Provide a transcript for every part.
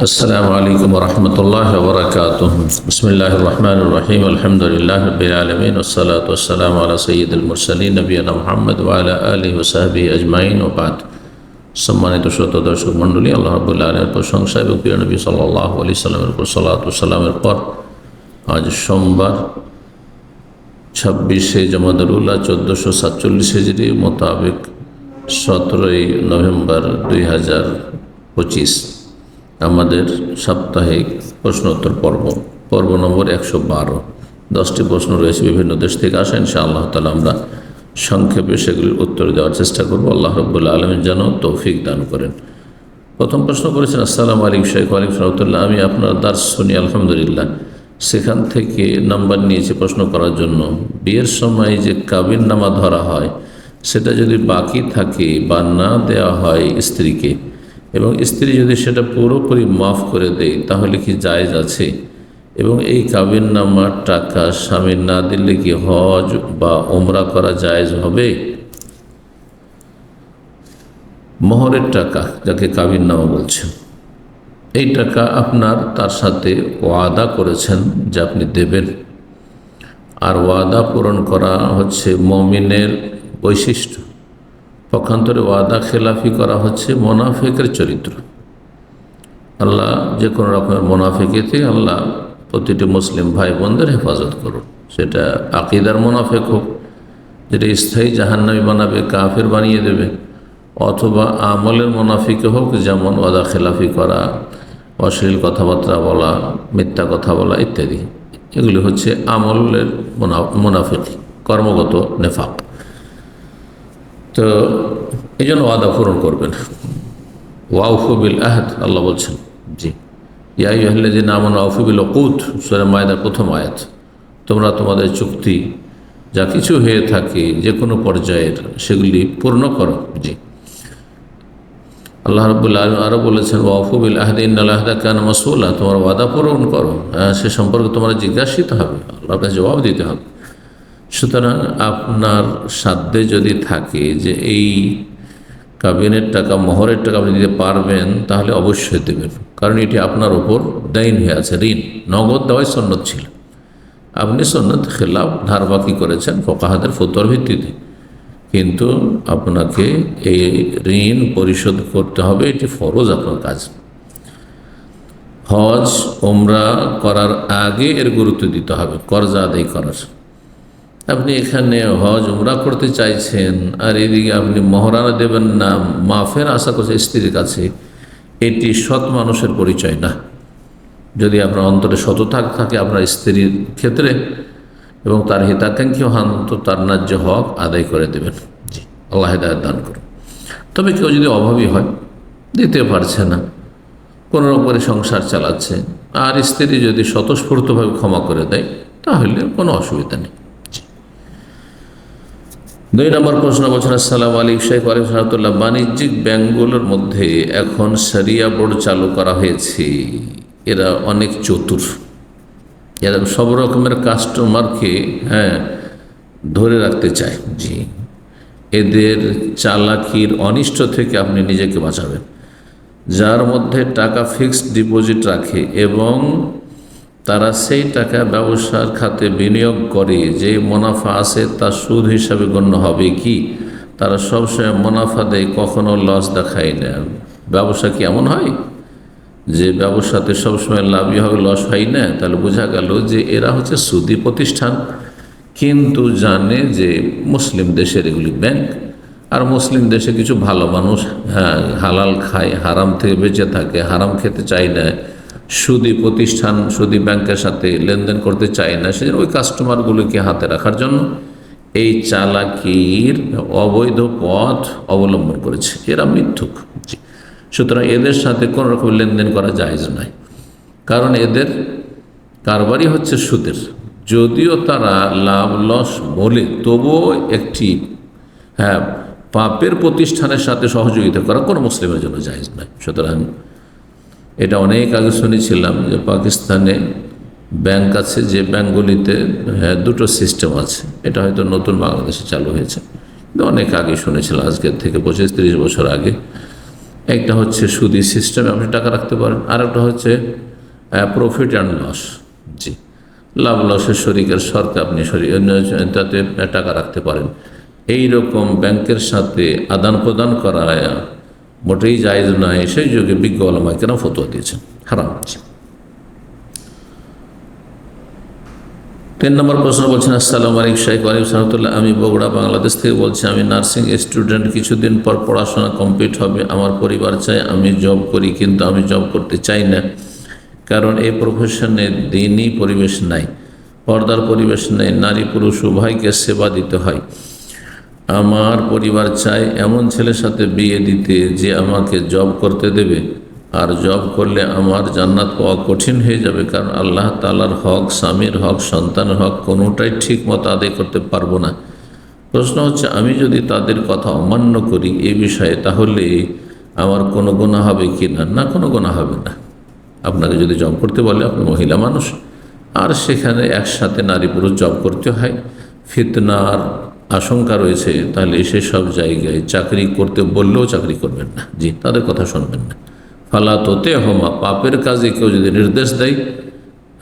السلام عليكم ورحمة الله وبركاته بسم الله الرحمن الرحيم الحمد لله رب العالمين والصلاة والسلام على سيد المرسلين نبينا محمد وعلى آله وصحبه أجمعين وبعد সম্মানিত শ্রোত দর্শক মণ্ডলী আল্লাহ রবুল্লা আলের প্রশংসা এবং প্রিয় নবী সাল্লাহ আলি সাল্লামের উপর সাল্লাতামের পর আজ সোমবার ছাব্বিশে জমাদুল্লাহ চোদ্দোশো সাতচল্লিশ হিজড়ি মোতাবেক সতেরোই নভেম্বর দুই হাজার পঁচিশ আমাদের সাপ্তাহিক প্রশ্নোত্তর পর্ব। পর্ব নম্বর একশো বারো। দশটি প্রশ্ন রয়েছে, বিভিন্ন দেশ থেকে আসে। ইনশা আল্লাহ তালা আমরা সংক্ষেপে সেগুলির উত্তর দেওয়ার চেষ্টা করব। আল্লাহ রব্বুল্লা আলমের যেন তৌফিক দান করেন। প্রথম প্রশ্ন করেছেন, আসসালামু আলাইকুম শেখ আলিম রহমতুল্লাহ আমি আপনার দার্স শুনি, আলহামদুলিল্লাহ। সেখান থেকে নাম্বার নিয়েছি প্রশ্ন করার জন্য। বিয়ের সময় যে কাবিন নামা ধরা হয়, সেটা যদি বাকি থাকে বা না দেওয়া হয় স্ত্রীকে এবং স্ত্রী যদি সেটা পুরোপুরি মাফ করে দেয়, তাহলে কি জায়জ আছে? এবং এই কাবিন নামার টাকা স্বামী না দিলে কি হজ বা ওমরা করা জায়েজ হবে? মোহরের টাকা যাকে কাবিন নামা বলছেন এই টাকা আপনার তার সাথে ওয়াদা করেছেন যে আপনি দেবেন। আর ওয়াদা পূরণ করা হচ্ছে মমিনের বৈশিষ্ট্য। পক্ষান্তরে ওয়াদা খেলাফি করা হচ্ছে মোনাফেকের চরিত্র। আল্লাহ যে কোনো রকমের মোনাফেকেতে আল্লাহ প্রতিটি মুসলিম ভাই বোনদের হেফাজত করুন। সেটা আকিদার মোনাফেক হোক, যেটা স্থায়ী জাহান্নামি বানাবে, কাফের বানিয়ে দেবে, অথবা আমলের মোনাফিকে হোক, যেমন ওয়াদা খেলাফি করা, অশ্লীল কথাবার্তা বলা, মিথ্যা কথা বলা ইত্যাদি। এগুলি হচ্ছে আমলের মোনাফিক, কর্মগত নেফাক। তো এই জন্য ওয়াদা পূরণ করবেন। ওয়াউফুবিল আহাদ, আল্লাহ বলছেন, জি। ইয়াই হলে যে নামন ওয়াউফুবিল কুত সুরে মায়দার প্রথম আয়াত। তোমরা তোমাদের চুক্তি, যা কিছু হয়ে থাকে, যে কোনো পর্যায়ের সেগুলি পূর্ণ করো, জি। আল্লাহ রবুল্লা আরও বলেছেন ওয়াফুবিল আহদিন আল্লাহদা কেন মসুল্লাহ তোমার ওয়াদা পূরণ করো হ্যাঁ সে সম্পর্কে তোমার জিজ্ঞাসিত হবে, আল্লাহর জবাব দিতে হবে। সুতরাং আপনার সাধ্যে যদি থাকে যে এই কাবিনের টাকা, মোহরের টাকা আপনি দিতে পারবেন, তাহলে অবশ্যই দেবেন। কারণ এটি আপনার ওপর দায়ন হয়ে আছে, ঋণ। নগদ দেওয়াই সন্ন্যত ছিল। আপনি সন্ন্যত খেলাফ ধারবাকি করেছেন ফোকাহাদের ফতোয়ার ভিত্তিতে। কিন্তু আপনাকে এই ঋণ পরিশোধ করতে হবে, এটি ফরজ আপনার কাজ। হজ ওমরা করার আগে এর গুরুত্ব দিতে হবে, কর্জা আদায় করার। আপনি এখানে হজ, উমরা করতে চাইছেন, আর এদিকে আপনি মহারানা দেবেন না, মাফের আশা করছে স্ত্রীর কাছে, এটি সৎ মানুষের পরিচয় না। যদি আপনার অন্তরে শতথাক থাকে আপনার স্ত্রীর ক্ষেত্রে, এবং তার হিতাকাঙ্ক্ষী হন, তো তার ন্যায্য হক আদায় করে দেবেন। জি, আল্লাহ হেদায়ত দান করুন। তবে কেউ যদি অভাবী হয়, দিতে পারছে না, কোনো করে সংসার চালাচ্ছে, আর স্ত্রী যদি স্বতঃস্ফূর্তভাবে ক্ষমা করে দেয়, তাহলে কোনো অসুবিধা নেই। দুই নম্বর প্রশ্ন বলছেন আসসালাম আলী শেখ আলিম সাহাতুল্লাহ বাণিজ্যিক ব্যাংকগুলোর মধ্যে এখন সারিয়া বোর্ড চালু করা হয়েছে। এরা অনেক চতুর। এরা সব রকমের কাস্টমারকে হ্যাঁ ধরে রাখতে চায়। জি। এদের চালাকির অনিষ্ট থেকে আপনি নিজেকে বাঁচাবেন। যার মধ্যে টাকা ফিক্সড ডিপোজিট রাখে এবং তারা সেই টাকা ব্যবসার খাতে বিনিয়োগ করে, যে মুনাফা আছে তা সুদ হিসাবে গণ্য হবে কি? তারা সবসময় মুনাফা দেয়, কখনো লস দেখায় না। ব্যবসা কি এমন হয়? যে ব্যবসাতে সবসময় লাভই হবে লস হয় না? তাহলে বোঝা গেল যে এরা হচ্ছে সুদি প্রতিষ্ঠান। কিন্তু জানে যে মুসলিম দেশের এগুলি ব্যাংক আর মুসলিম দেশে কিছু ভালো মানুষ হ্যাঁ হালাল খায়, হারাম থেকে বেঁচে থাকে, হারাম খেতে চায় না। সুদি প্রতিষ্ঠান, সুদি ব্যাংকের সাথে লেনদেন করতে চায় না, সেজন্য ওই কাস্টমারগুলোকে হাতে রাখার জন্য এই চালাকির অবৈধ পথ অবলম্বন করেছে। এরা মিথ্যুক। সুতরাং এদের সাথে কোনো রকম লেনদেন করা জায়জ নয়। কারণ এদের কারবারই হচ্ছে সুদের। যদিও তারা লাভ লস বলে, তবুও একটি হ্যাঁ পাপের প্রতিষ্ঠানের সাথে সহযোগিতা করা কোনো মুসলিমের জন্য জায়জ নয়। সুতরাং এটা অনেক আগে শুনেছিলাম যে পাকিস্তানে ব্যাংক আছে, যে ব্যাংকগুলিতে হ্যাঁ দুটো সিস্টেম আছে। এটা হয়তো নতুন বাংলাদেশে চালু হয়েছে। অনেক আগে শুনেছিলাম আজকের থেকে পঁচিশ তিরিশ বছর আগে। একটা হচ্ছে সুদি সিস্টেমে, আপনি টাকা রাখতে পারেন। আর একটা হচ্ছে প্রফিট অ্যান্ড লস জি। লাভ লসের শরিকের শর্তে আপনি তাতে টাকা রাখতে পারেন। এই রকম ব্যাংকের সাথে আদান প্রদান করা মোটেই জায়জ নয়, সেই যুগে বিজ্ঞ আলমায় কেন ফতোয়া দিয়েছেন, হারাম তিন নম্বর প্রশ্ন বলছেন, আসসালাম আলিক শাইক আলিম সাহতুল্লাহ আমি বগুড়া, বাংলাদেশ থেকে বলছি, আমি নার্সিং স্টুডেন্ট, কিছুদিন পর পড়াশোনা কমপ্লিট হবে, আমার পরিবার চাই আমি জব করি, কিন্তু আমি জব করতে চাই না, কারণ এই প্রফেশনে দিনই পরিবেশ নাই, পর্দার পরিবেশ নেই নারী পুরুষ উভয়কে সেবা দিতে হয়। আমার পরিবার চায় এমন ছেলের সাথে বিয়ে দিতে যে আমাকে জব করতে দেবে। আর জব করলে আমার জান্নাত পাওয়া কঠিন হয়ে যাবে, কারণ আল্লাহ তালার হক, স্বামীর হক, সন্তানের হক কোনোটাই ঠিক মতো আদায় করতে পারব না। প্রশ্ন হচ্ছে, আমি যদি তাদের কথা অমান্য করি এ বিষয়ে, তাহলে আমার কোনো গোনা হবে কি না? না, কোনো গোনা হবে না। আপনাকে যদি জব করতে বলে, আপনি মহিলা মানুষ, আর সেখানে একসাথে নারী পুরুষ জব করতে হয়, ফিতনার আশঙ্কা রয়েছে, তাহলে সেসব জায়গায় চাকরি করতে বললেও চাকরি করবেন না। জি, তাদের কথা শুনবেন না। ফালা তোতে হোমা, পাপের কাজে কেউ যদি নির্দেশ দেয়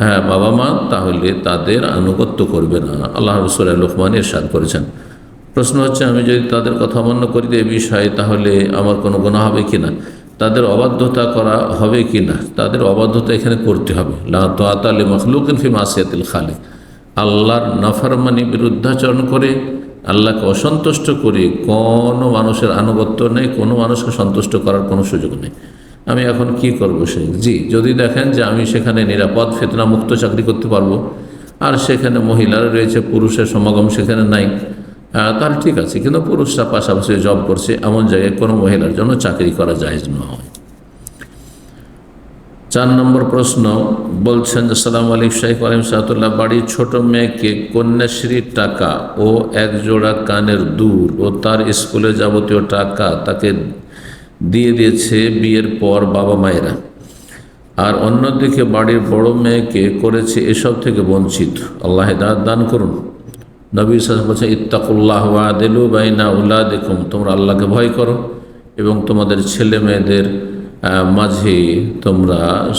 হ্যাঁ বাবা মা, তাহলে তাদের আনুগত্য করবে না। আল্লাহ রসুল লোকমান এরশাদ করেছেন। প্রশ্ন হচ্ছে, আমি যদি তাদের কথা অমান্য করি এ বিষয়ে, তাহলে আমার কোনো গোনা হবে কি না? তাদের অবাধ্যতা করা হবে কি না? তাদের অবাধ্যতা এখানে করতে হবে। লা তো আতালে মখলুকিন ফি মাসিয়াতিল খালে আল্লাহর নাফারমানি বিরুদ্ধাচরণ করে আল্লাহকে অসন্তুষ্ট করে, কোনো মানুষের আনুগত্য নেই, কোনো মানুষকে সন্তুষ্ট করার কোনো সুযোগ নেই। আমি এখন কি করব সে জি, যদি দেখেন যে আমি সেখানে নিরাপদ ফেতনা মুক্ত চাকরি করতে পারব, আর সেখানে মহিলারা রয়েছে, পুরুষের সমাগম সেখানে নাই তাহলে ঠিক আছে। কিন্তু পুরুষরা পাশাপাশি জব করছে, এমন জায়গায় কোনো মহিলার জন্য চাকরি করা যায় নয়। চার নম্বর প্রশ্ন বলছেন যে, সালাম আলিক শাহিক আলিম সাহাতুল্লাহ বাড়ির ছোট মেয়েকে কন্যাশ্রীর টাকা ও এক জোড়া কানের দূর ও তার স্কুলে যাবতীয় টাকা তাকে দিয়ে দিয়েছে বিয়ের পর বাবা মায়েরা। আর অন্যদিকে বাড়ির বড় মেয়েকে করেছে এসব থেকে বঞ্চিত। আল্লাহ দান করুন। নবী সাল বলছে ইত্তাকুল্লাহ আদেলু বাইনা উল্লাহ দেখুন তোমরা আল্লাহকে ভয় করো এবং তোমাদের ছেলে মেয়েদের মাঝে তোমরা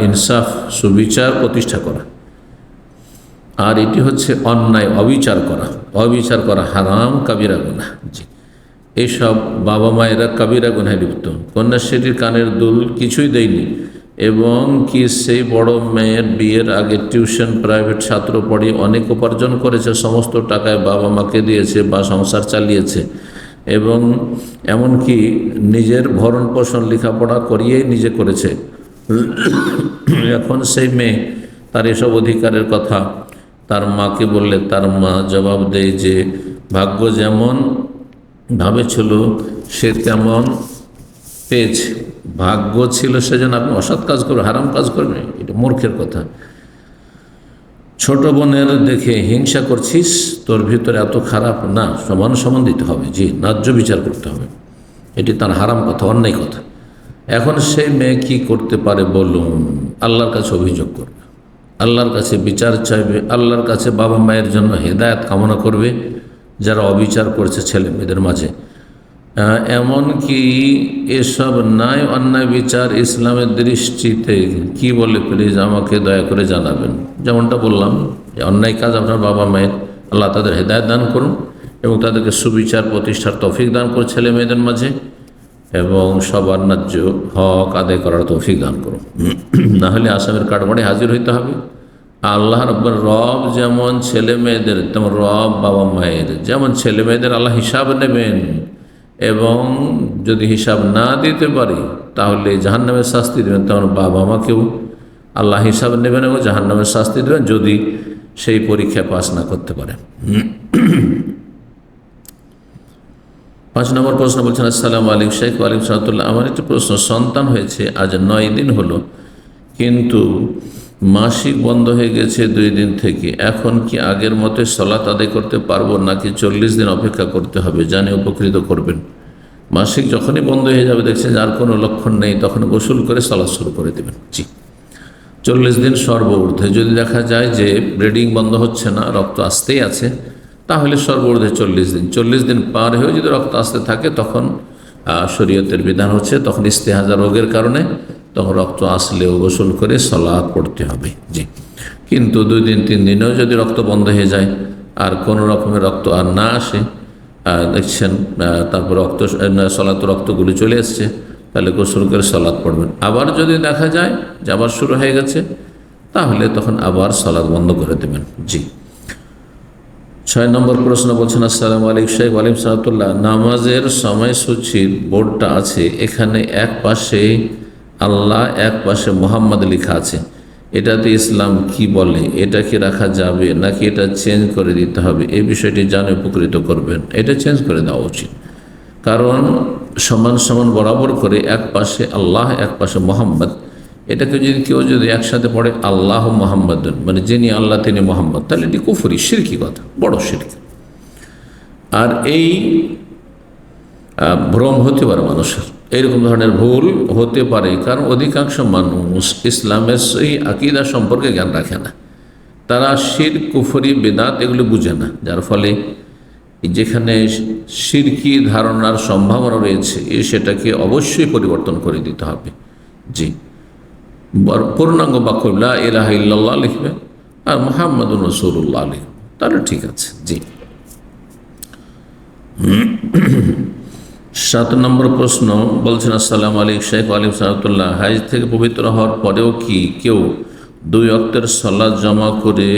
ইনসাফ, সুবিচার প্রতিষ্ঠা করা। আর এটি হচ্ছে অন্যায়, অবিচার করা। অবিচার করা হারাম, কাবিরা গুনা জি। এইসব বাবা মায়েরা কাবিরা গুনায় লিপ্ত। কন্যাশ্রীর কানের দুল কিছুই দেয়নি। এবং কি সেই বড় মেয়ের বিয়ের আগে টিউশন, প্রাইভেট ছাত্র পড়ে অনেক উপার্জন করেছে, সমস্ত টাকায় বাবা মাকে দিয়েছে বা সংসার চালিয়েছে। এবং এমনকি নিজের ভরণ পোষণ লেখাপড়া করিয়েই নিজে করেছে। এখন সেই মেয়ে তার এসব অধিকারের কথা তার মাকে বললে, তার মা জবাব দেয় যে, ভাগ্য যেমন ভাবেছিল, সে তেমন পেয়েছে। ভাগ্য ছিল সেজন্য আপনি অসৎ কাজ করবেন, হারাম কাজ করবেন, এটা মূর্খের কথা। ছোট বোনের দেখে হিংসা করছিস, তোর ভিতরে এত খারাপ, না, সমান সমান দিতে হবে। জি, ন্যায্য বিচার করতে হবে। এটি তার হারাম কথা, অন্যায় কথা। এখন সেই মেয়ে কি করতে পারে বলুন? আল্লাহর কাছে অভিযোগ করবে। আল্লাহর কাছে বিচার চাইবে। আল্লাহর কাছে বাবা মায়ের জন্য হেদায়ত কামনা করবে, যারা অবিচার করছে ছেলে মেয়েদের মাঝে। এমন কি এসব নাই অন্যায় বিচার ইসলামের দৃষ্টিতে কি বলে প্লিজ আমাকে দয়া করে জানাবেন। যেমনটা বললাম যে অন্যায় কাজ আপনার বাবা মায়ের, আল্লাহ তাদের হেদায়ত দান করুন এবং তাদেরকে সুবিচার, প্রতিষ্ঠার তফিক দান করুন ছেলে মেয়েদের মাঝে এবং সবার ন্যায্য হক আদায় করার তৌফিক দান করুন। নাহলে আসামের কাঠমাড়ে হাজির হইতে হবে। আল্লাহ রব্বর রব যেমন ছেলে মেয়েদের, তেমন রব বাবা মায়ের, যেমন ছেলে মেয়েদের আল্লাহ হিসাব নেবেন। এবং যদি হিসাব না দিতে পারি, তাহলে জাহান্নামের শাস্তি দেবেন। তেমন বাবা মাকেও আল্লাহ হিসাব নেবেন এবং জাহান্নামের শাস্তি দেবেন যদি সেই পরীক্ষা পাস না করতে পারে। পাঁচ নম্বর প্রশ্ন বলছেন, আসসালাম আলিম শেখ আলিম সাহতুল্লাহ আমার একটি প্রশ্ন, সন্তান হয়েছে, আজ নয় দিন হলো, কিন্তু মাসিক বন্ধ হয়ে গেছে দুই দিন থেকে। এখন কি আগের মতো সলাত আদায় করতে পারব, নাকি চল্লিশ দিন অপেক্ষা করতে হবে? জানে উপকৃত করবেন। মাসিক যখনই বন্ধ হয়ে যাবে, দেখছেন যার কোনো লক্ষণ নেই, তখন গোসল করে সলাৎ শুরু করে দেবেন। জি। চল্লিশ দিন সর্বঊর্ধ্বে। যদি দেখা যায় যে ব্লিডিং বন্ধ হচ্ছে না, রক্ত আসতেই আছে, তাহলে সর্বঊর্ধ্বে চল্লিশ দিন। চল্লিশ দিন পার হয়ে যদি রক্ত আসতে থাকে, তখন শরীয়তের বিধান হচ্ছে তখন ইস্তেহাজা রোগের কারণে তখন রক্ত আসলেও গোসল করে সলাদ পড়তে হবে, জি। কিন্তু দুই দিন, তিন দিনেও যদি রক্ত বন্ধ হয়ে যায়, আর কোনো রকমের রক্ত আর না আসে দেখছেন তারপর রক্ত সলাত, রক্তগুলি চলে এসছে, তাহলে গোসল করে সলাদ পড়বেন। আবার যদি দেখা যায় যে আবার শুরু হয়ে গেছে, তাহলে তখন আবার সলাদ বন্ধ করে দেবেন, জি। ছয় নম্বর প্রশ্ন বলছেন, আসসালামু আলিক শেখ আলিম সাহাতুল্লাহ নামাজের সময়সূচির বোর্ডটা আছে, এখানে এক পাশে আল্লাহ এক পাশে মোহাম্মদ লেখা আছে। এটাতে ইসলাম কি বলে? এটা কি রাখা যাবে? নাকি এটা চেঞ্জ করে দিতে হবে? এই বিষয়টি জানে উপকৃত করবেন। এটা চেঞ্জ করে দেওয়া উচিত। কারণ সমান সমান বরাবর করে এক পাশে আল্লাহ, এক পাশে মোহাম্মদ। এটাকে যদি কেউ যদি একসাথে পড়ে, আল্লাহ মোহাম্মদ মানে যিনি আল্লাহ, তিনি মোহাম্মদ। তাহলে এটি কুফুরি, সিরকি কথা, বড় সিরকি। আর এই ভ্রম হতে পারে মানুষের। এইরকম ধরনের ভুল হতে পারে, কারণ অধিকাংশ মানুষ ইসলামের সেই আকিদা সম্পর্কে জ্ঞান রাখে না। তারা শির, কুফরি, বেদাত এগুলো বুঝে না, যার ফলে যেখানে সিরকি ধারণার সম্ভাবনা রয়েছে, এ সেটাকে অবশ্যই পরিবর্তন করে দিতে হবে। জি। পূর্ণাঙ্গ বাক্য, লা ইলাহা ইল্লাল্লাহ লিখবে, আর মোহাম্মদ রসুল্লাহ লিখবে। তাহলে ঠিক আছে, জি। সাত নম্বর প্রশ্ন বলছেন, আসসালাম আলাইক শেখ আলিম সাহাতুল্লাহ হাইজ থেকে পবিত্র হওয়ার পরেও কি কেউ দুই অক্টের সলাদ জমা করে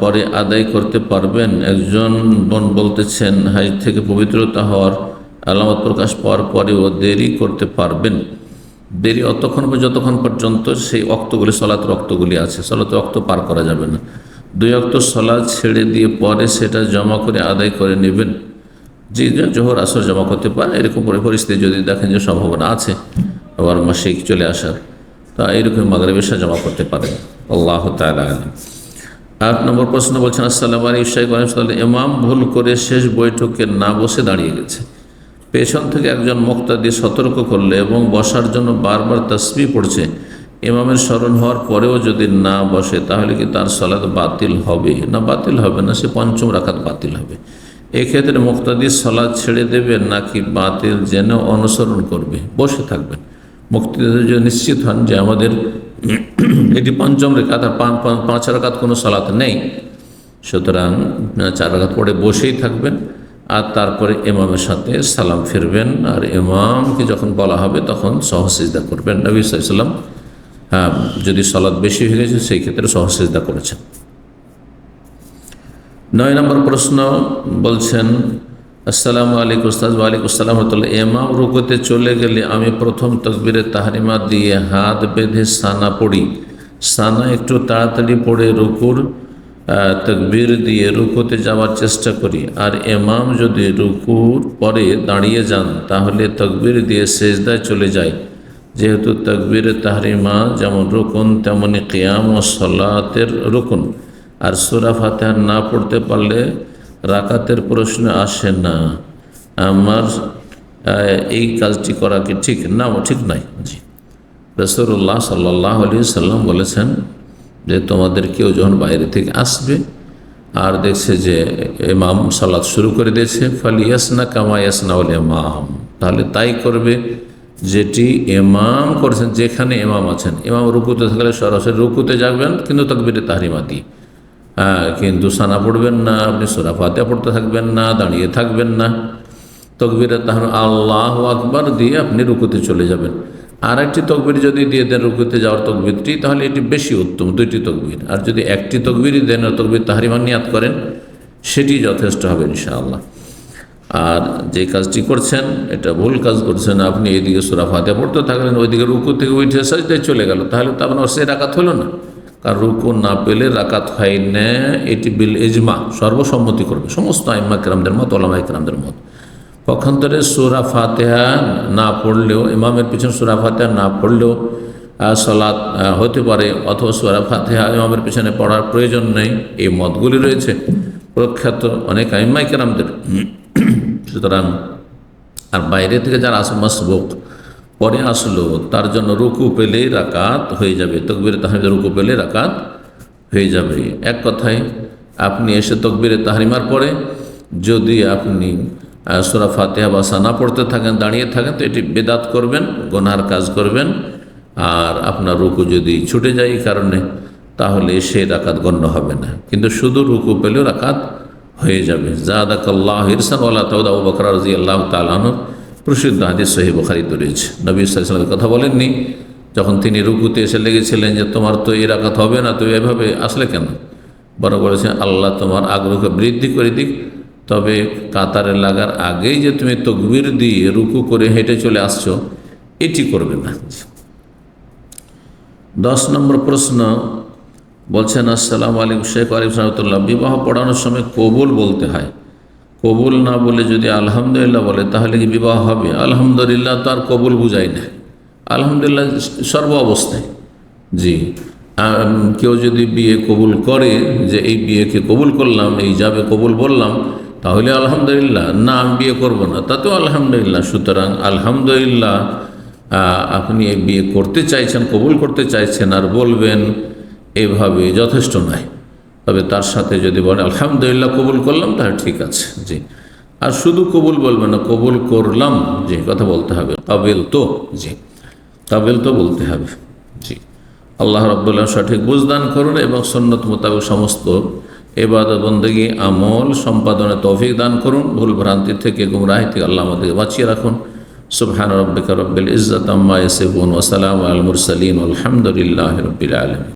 পরে আদায় করতে পারবেন? একজন বোন বলতেছেন হাজ থেকে পবিত্রতা হওয়ার আলামত প্রকাশ পাওয়ার পরেও দেরি করতে পারবেন। দেরি অতক্ষণ যতক্ষণ পর্যন্ত সেই অক্তগুলি সলাত রক্তগুলি আছে সলাত রক্ত পার করা যাবে না। দুই অক্ত সলাদ ছেড়ে দিয়ে পরে সেটা জমা করে আদায় করে নেবেন। যে জোহর, আসর জমা করতে পারে। এরকম পরি- পরিস্থিতি যদি দেখেন যে সম্ভাবনা আছে, আবার মাসিক চলে আসার, তা এরকম মাগরিবেশা জমা করতে পারে। আল্লাহ তাআলা আট নম্বর প্রশ্ন বলছেন, আসসালাম আলী ইসাইক ইমাম ভুল করে শেষ বৈঠকে না বসে দাঁড়িয়ে গেছে। পেছন থেকে একজন মুক্তাদি সতর্ক করলে এবং বসার জন্য বারবার তসবি পড়ছে, ইমামের স্মরণ হওয়ার পরেও যদি না বসে, তাহলে কি তার সলাদ বাতিল হবে? না, বাতিল হবে না, সে পঞ্চম রাখাত বাতিল হবে। এক্ষেত্রে মুক্তাদি সলাদ ছেড়ে দেবে নাকি বাতিল যেন অনুসরণ করবে? বসে থাকবেন। মুক্তিদি যদি নিশ্চিত হন যে আমাদের এটি পঞ্চম রেখাত, আর পাঁচ রাকাত কোনো সলাত নেই। সুতরাং চার রাকাত পরে বসেই থাকবেন, আর তারপরে ইমামের সাথে সালাম ফিরবেন। আর ইমামকে যখন বলা হবে, তখন সহসিজদা করবেন। নবী সাল্লাম হ্যাঁ যদি সলাদ বেশি হয়ে গেছে, সেই ক্ষেত্রে সহসিজদা করেছেন। নয় নম্বর প্রশ্ন বলছেন, আসসালামু আলাইকুম উস্তাদ, ওয়ালাইকুম আসসালাম রহমতুল্লাহ। এমাম রুকুতে চলে গেলে আমি প্রথম তকবিরে তাহারিমা দিয়ে হাত বেঁধে সানা পড়ি। সানা একটু তাড়াতাড়ি পড়ে রুকুর তকবির দিয়ে রুকুতে যাওয়ার চেষ্টা করি। আর এমাম যদি রুকুর পরে দাঁড়িয়ে যান, তাহলে তকবির দিয়ে সেজদায় চলে যায়। যেহেতু তকবির তাহরিমা যেমন রুকুন, তেমনি কিয়াম ও সলাতের রুকুন। আর সুরা ফাতেহা না পড়তে পারলে রাকাতের প্রশ্ন আসে না। আমার এই কাজটি করা কি ঠিক? না, ঠিক নাই জি। রসুল্লাহ সাল্লাহ আলী সাল্লাম বলেছেন যে, তোমাদের কেউ যখন বাইরে থেকে আসবে আর দেখছে যে ইমাম সালাত শুরু করে দিয়েছে ফল ইয়াসনা কামা ইয়াসনা বলে ইমাম। তাহলে তাই করবে যেটি এমাম করেছেন, যেখানে এমাম আছেন। এমাম রুকুতে থাকলে সরাসরি রুকুতে যাবেন, কিন্তু তকবিরে তাহরিমা দিয়ে। কিন্তু সানা পড়বেন না, আপনি সোরা ফাতে পড়তে থাকবেন না, দাঁড়িয়ে থাকবেন না। তকবিরে তাহলে আল্লাহ আকবার দিয়ে আপনি রুকুতে চলে যাবেন। আর একটি তকবির যদি দিয়ে দেন রুকুতে যাওয়ার তকবিরটি, তাহলে এটি বেশি উত্তম, দুইটি তকবির। আর যদি একটি তকবিরই দেন তকবির তাহারিমা নিয়াত করেন, সেটি যথেষ্ট হবে ইনশাআল্লাহ। আর যে কাজটি করছেন, এটা ভুল কাজ করছেন, আপনি এইদিকে সুরা ফাতে পড়তে থাকলেন, ওইদিকে রুকু থেকে উঠে সাজদায় চলে গেল, তাহলে তো আপনার সে রাকাত হলো না। কারণ রুকু না পেলে রাকাত হয় না, এটি বিল এজমা সর্বসম্মতি করবে। সমস্ত আইম্মা কেরামদের মত, ওলামা কেরামদের মত। পক্ষান্তরে সুরা ফাতেহা না পড়লেও, ইমামের পিছনে সুরা ফাতেহা না পড়লেও সলাৎ হতে পারে, অথবা সুরা ফাতেহা ইমামের পিছনে পড়ার প্রয়োজন নেই, এই মতগুলি রয়েছে। প্রখ্যাত অনেক আইম্মাই কেরামদের। সুতরাং আর বাইরে থেকে যারা আসে মসবুক পরে আসলো, তার জন্য রুকু পেলেই রাকাত হয়ে যাবে, তকবিরে তাহমিদে রুকু পেলে রাকাত হয়ে যাবে। এক কথায়, আপনি এসে তকবিরে তাহরিমার পরে যদি আপনি সুরা ফাতেহা বা সানা পড়তে থাকেন, দাঁড়িয়ে থাকেন, তো এটি বেদাত করবেন, গোনার কাজ করবেন। আর আপনার রুকু যদি ছুটে যায় এই কারণে, তাহলে সে রাকাত গণ্য হবে না। কিন্তু শুধু রুকু পেলেও রাকাত হয়ে যাবে। জাদাকাল্লাহ ইরসান আল্লাহ তাউদ আবু বকর রাজি আল্লাহ তালানোর প্রসিদ্ধ হাদিস সহি বখারিতে রয়েছে। নবী সাল্লামের কথা বলেননি। যখন তিনি রুকুতে এসে লেগেছিলেন যে, তোমার তো এই রাকাত হবে না, তুমি এভাবে আসলে কেন? বড় বলেছেন, আল্লাহ তোমার আগ্রহকে বৃদ্ধি করে দিক। তবে কাতারে লাগার আগেই যে তুমি তকবির দিয়ে রুকু করে হেঁটে চলে আসছো, এটি করবে না। দশ নম্বর প্রশ্ন বলছেন, আসসালামু আলাইকুম শেখ আলিম সাহতুল্লাহ বিবাহ পড়ানোর সময় কবুল বলতে হয়। কবুল না বলে যদি আলহামদুলিল্লাহ বলে, তাহলে কি বিবাহ হবে? আলহামদুলিল্লাহ তো আর কবুল বুঝাই না। আলহামদুলিল্লাহ সর্ব অবস্থায়। জি। কেউ যদি বিয়ে কবুল করে, যে এই বিয়েকে কবুল করলাম, এই যাবে কবুল বললাম, তাহলে আলহামদুলিল্লাহ, না, আমি বিয়ে করব না। তাতেও আলহামদুলিল্লাহ, সুতরাং আলহামদুলিল্লাহ আপনি এই বিয়ে করতে চাইছেন, কবুল করতে চাইছেন, আর বলবেন, এভাবে যথেষ্ট নয়। তবে তার সাথে যদি বলে, আলহামদুলিল্লাহ, কবুল করলাম, তাহলে ঠিক আছে। জি। আর শুধু কবুল বলবে না, কবুল করলাম যে কথা বলতে হবে। কাবেল তো, জি। কাবেল তো, বলতে হবে। জি। আল্লাহ রব্বুল্লাহ সঠিক বুঝদান করুন এবং সন্ন্যত মোতাবেক সমস্ত এবাদত বন্দগী, আমল সম্পাদনে তৌফিক দান করুন। ভুল ভ্রান্তি থেকে, গুমরাহি থেকে আল্লাহ আমাদেরকে বাঁচিয়ে রাখুন। সুবহান রব্বিকা রব্বিল ইজ্জত আম্মা ইয়াসিফুন ওয়া সালামু আল মুরসালিন। আলহামদুলিল্লাহি রাব্বিল আলামিন।